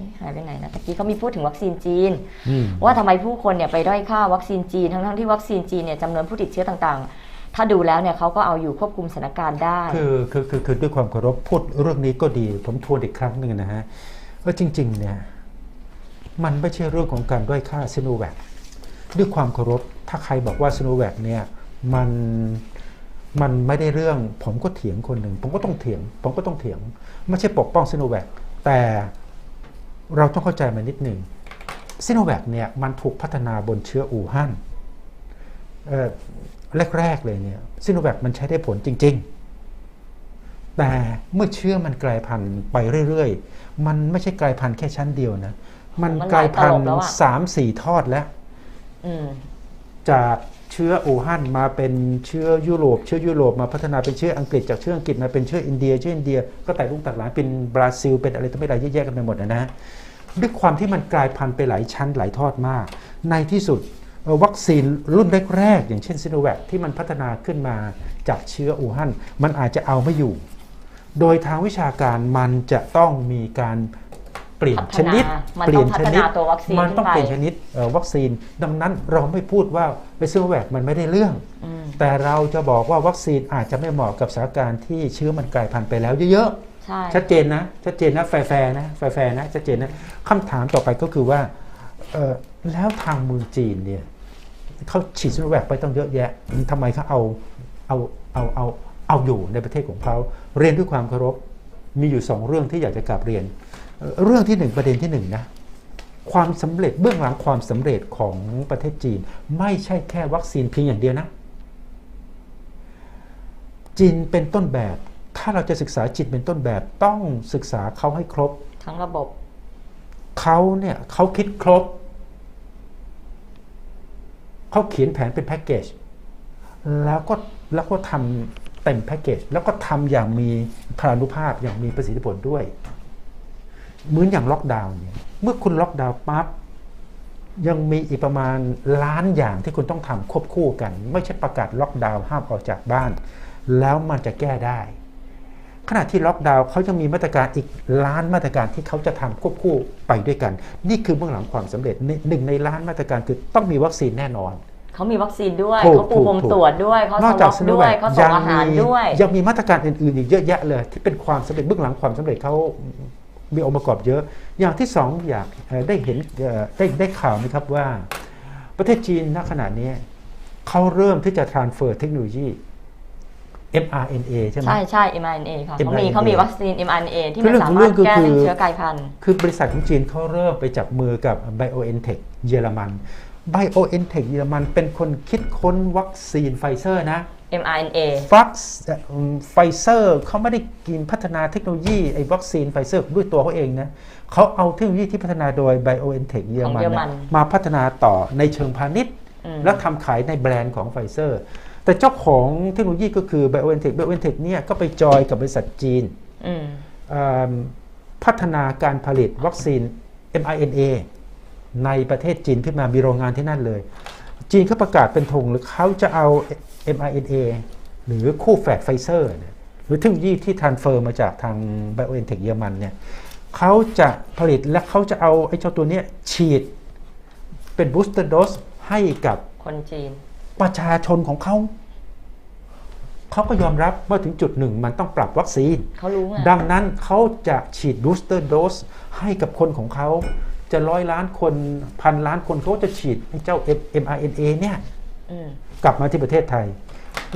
เอ๊ะหายไปไหนนะตะกี้เขามีพูดถึงวัคซีนจีนอืมว่าทำไมผู้คนเนี่ยไปด้อยค่าวัคซีนจีน ทั้งๆที่วัคซีนจีนเนี่ยจำนวนผู้ติดเชื้อต่างๆ ถ้าดูแล้วเนี่ยเขาก็เอาอยู่ควบคุมสถานการณ์ได้ คือคือคือคือด้วยความเคารพพูดเรื่องนี้ก็ดี ผมทวนอีกครั้งหนึ่งนะฮะว่าจริง ๆ เนี่ย มันไม่ใช่เรื่องของการด้อยค่าซิโนแวคด้วยความเคารพถ้าใครบอกว่าซิโนแวคเนี่ยมันมันไม่ได้เรื่องผมก็เถียงคนหนึ่ง ผมก็ต้องเถียง ผมก็ต้องเถียง ไม่ใช่ปกป้องซิโนแวคแต่ เราต้องเข้าใจมันนิดหนึ่งซิโนแวคเนี่ยมันถูกพัฒนาบนเชื้ออู่ฮั่นเอ่อแรก ๆ เลยเนี่ยซิโนแวคมันใช้ได้ผลจริง ๆ แต่เมื่อเชื้อมันกลายพันธุ์ไปเรื่อย ๆ มันไม่ใช่กลายพันธุ์แค่ชั้นเดียวนะ มันมันกลายพันหลายตลบธุ์แล้วอะสามสี่ทอดแล้วอืมจาก เชื้ออู่ฮั่นมาเป็นเชื้อยุโรป เชื้อยุโรปมาพัฒนาเป็นเชื้ออังกฤษจากเชื้ออังกฤษมาเป็นเชื้ออินเดีย เชื้ออินเดียก็แต่ลูกตักหลานเป็นบราซิลเป็นอะไรต่อไม่อะไรเยอะแยะกันไปหมดนะนะด้วยความที่มันกลายพันธุ์ไปหลายชั้นหลายทอดมาก ในที่สุดวัคซีนรุ่นแรกๆอย่างเช่นซิโนแวคที่มันพัฒนาขึ้นมาจากเชื้ออู่ฮั่นมันอาจจะเอาไม่อยู่ โดยทางวิชาการมันจะต้องมีการ เปลี่ยนพัฒนาชนิดมันเปลี่ยนต้องพัชฒนิดนาตัววัคซีนมันต้องขึ้นไปเปลี่ยนชนิดเอ่อวัคซีน ดังนั้นเราไม่พูดว่าไปซิโนแวคมันไม่ได้เรื่องอืมแต่เราจะบอกว่าวัคซีนอาจจะไม่เหมาะกับสถานการณ์ที่เชื้อมันกลายพันธุ์ไปแล้วเยอะใช่ๆชัดเจนนะชัดเจนนะแฟร์ๆนะแฟร์ๆนะชัดเจนนะคำถามต่อไปก็คือว่าเอ่อแล้วทางเมืองจีนเนี่ยเขาฉีดซิโนแวคไปต้องเยอะแยะทำไมเขาเอาเอาเอาเอาเอาอยู่ในประเทศของเขาเรียนด้วยความเคารพมีอยู่สองเรื่องที่อยากจะกลับเรียน เอ่อเรื่องที่หนึ่งประเด็นที่หนึ่งนะความสำเร็จเบื้องหลังความสำเร็จของประเทศจีน ไม่ใช่แค่วัคซีนเพียงอย่างเดียวนะ จีนเป็นต้นแบบ ถ้าเราจะศึกษาจีนเป็นต้นแบบ ต้องศึกษาเขาให้ครบ ทั้งระบบเขาเนี่ยเขาคิดครบเขาเขียนแผนเป็นแพ็กเกจแล้วก็แล้วก็ทำเต็มแพ็กเกจแล้วก็ทำอย่างมีพลานุภาพอย่างมีประสิทธิผลด้วย เหมือนอย่างล็อกดาวน์เนี่ยเมื่อคุณล็อกดาวน์ปั๊บยังมีอีกประมาณล้านอย่างที่คุณต้องทำควบคู่กัน ไม่ใช่ประกาศล็อกดาวน์ห้ามออกจากบ้าน แล้วมันจะแก้ได้ ขณะที่ล็อกดาวน์เขาจะมีมาตรการอีกล้านมาตรการที่เขาจะทำควบคู่ไปด้วยกัน นี่คือเบื้องหลังความสำเร็จหนึ่งหนึ่งในล้านมาตรการคือต้องมีวัคซีนแน่นอนเขามีวัคซีนด้วยถูกเขาปูพรมถูกตรวจด้วยเขานสอกวจาอกปซิโนด้แววยคเขาส่งอาหารด้วย ยังมีมาตรการอื่นๆอีกเยอะแยะเลย ที่เป็นความสำเร็จเบื้องหลังความสำเร็จเขา มีองค์ประกอบเยอะ อย่างที่สองอยากเอ่อได้เห็นเอ่อได้ได้ข่าวไหมครับว่า ประเทศจีนณขณะนี้เขาเริ่มที่จะ transfer เทคโนโลยี mRNA ใช่ไหมใช่ใช่ mRNA ค่ะเขามี mRNA เขามีวัคซีน mRNA ที่คือมันเรื่องสาของมาเรื่รอถงก็แก้คือเรื่องเชื้อกลายพันธุ์คือบริษัทของจีนเขาเริ่มไปจับมือกับ BioNTech เยอรมัน BioNTech เยอรมันเป็นคนคิดค้นวัคซีนไฟเซอร์นะ mRNA ฟักไฟเซอร์เขาไม่ได้กินพัฒนาเทคโนโลยีไอ้วัคซีนไฟเซอร์ด้วยตัวเขาเองนะเขาเอาเทคโนโลยีที่พัฒนาโดย BioNTech เยอรมันของเยอรมันนะมาพัฒนาต่อในเชิงพาณิชย์อืมแล้วทำขายในแบรนด์ของไฟเซอร์ แต่เจ้าของเทคโนโลยีก็คือ BioNTech BioNTech เนี่ยก็ไปจอยกับบริษัทจีนอืมเอิ่มพัฒนาการผลิตวัคซีน mRNA ในประเทศจีนขึ้นมามีโรงงานที่นั่นเลย จีนเขาประกาศเป็นธงหรือเขาจะเอา mRNA หรือคู่แฝดไฟเซอร์เนี่ยหรือเทคโนโลยีที่ทรานเฟอร์มาจากทาง BioNTech เยอรมันเนี่ยเขาจะผลิตและเขาจะเอาไอ้เจ้าตัวเนี้ยฉีดเป็นบูสเตอร์โดสให้กับคนจีน ประชาชนของเขา เขาก็ยอมรับว่าถึงจุดหนึ่งมันต้องปรับวัคซีนเขารู้ไงดังนั้นเขาจะฉีดบูสเตอร์โดสให้กับคนของเขา จะร้อยล้านคนพันล้านคนเขาจะฉีดไอ้เจ้า mRNA เนี่ยอืมกลับมาที่ประเทศไทย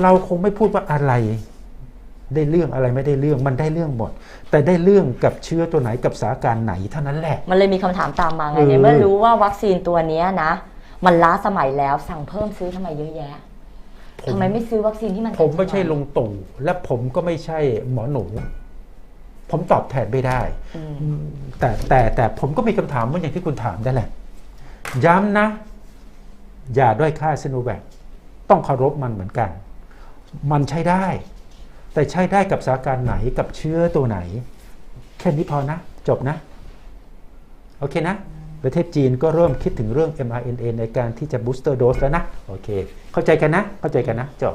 เราคงไม่พูดว่าอะไร ได้เรื่องอะไรไม่ได้เรื่องมันได้เรื่องหมด แต่ได้เรื่องกับเชื้อตัวไหนกับสถานการณ์ไหนเท่านั้นแหละ มันเลยมีคำถามตามมาไงเออในเมื่อรู้ว่าวัคซีนตัวเนี้ยนะ มันล้าสมัยแล้วสั่งเพิ่มซื้อทำไมเยอะแยะผมทำไมไม่ซื้อวัคซีนที่มันผมไม่ใช่ทันสยลงตู่และผมก็ไม่ใช่หมอหนู ผมตอบแทนไม่ได้อืมแต่แต่แต่ผมก็มีคำถามเหมือนอย่างที่คุณถามได้แหละ ย้ำนะ อย่าด้อยค่าซิโนแวคต้องเคารพมันเหมือนกัน มันใช้ได้ แต่ใช้ได้กับสถานการณ์ไหนกับเชื้อตัวไหน แค่นี้พอนะ จบนะ โอเคนะ ประเทศจีนก็เริ่มคิดถึงเรื่อง mRNA ในการที่จะบูสเตอร์โดสแล้วนะ โอเค เข้าใจกันนะ เข้าใจกันนะ จบ